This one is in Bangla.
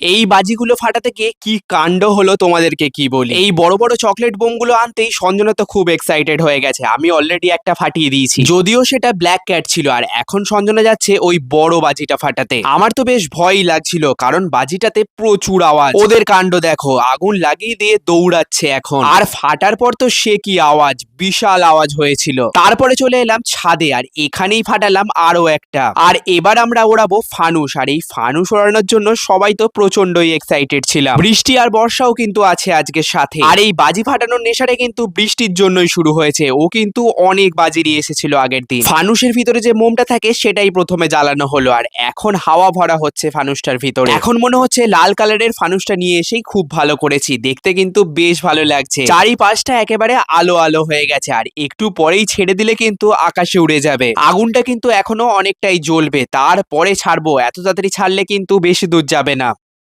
এই বাজিগুলো ফাটাতে গিয়ে কি কাণ্ড হলো তোমাদেরকে কি বলি? এই বড় বড় চকলেট বোমগুলো আনতেই সঞ্জনা তো খুব এক্সাইটেড হয়ে গেছে। আমি অলরেডি একটা ফাটিয়ে দিয়েছি। যদিও সেটা ব্ল্যাক ক্যাট ছিল আর এখন সঞ্জনা যাচ্ছে ওই বড় বাজিটা ফাটাতে। আমার তো বেশ ভয়ই লাগছিল কারণ বাজিটাতে প্রচুর আওয়াজ। ওদের কাণ্ড দেখো, আগুন লাগিয়ে দিয়ে দৌড়াচ্ছে এখন। আর ফাটার পর তো সে কি আওয়াজ? বিশাল আওয়াজ হয়েছিল। তারপরে চলে এলাম ছাদে আর এখানেই ফাটালাম আরও একটা। আর এবার আমরা ওড়াবো ফানুস আর এই ফানুস ওড়ানোর জন্য সবাই তো প্রচন্ডই এক্সাইটেড ছিলাম। বৃষ্টি আর বর্ষাও কিন্তু আছে আজকের সাথে। আর এই বাজি ফাটানোর নেশাটা কিন্তু বৃষ্টির জন্যই শুরু হয়েছে। ও কিন্তু অনেক বাজি নিয়ে এসেছিল আগের দিন। ফানুসের ভিতরে যে মোমটা থাকে, সেটাই প্রথমে জ্বালানো হলো। আর এখন হাওয়া ভরা হচ্ছে ফানুসটার ভিতরে। এখন মনে হচ্ছে লাল কালারের ফানুসটা নিয়ে এসেই খুব ভালো করেছি। দেখতে কিন্তু বেশ ভালো লাগছে। চারিপাশটা একেবারে আলো আলো হয়ে গেছে। আর একটু পরেই ছেড়ে দিলে কিন্তু আকাশে উড়ে যাবে। আগুনটা কিন্তু এখনও অনেকটাই জ্বলবে। তারপরে ছাড়বো। এত তাড়াতাড়ি ছাড়লে কিন্তু বেশি দূর যাবে না।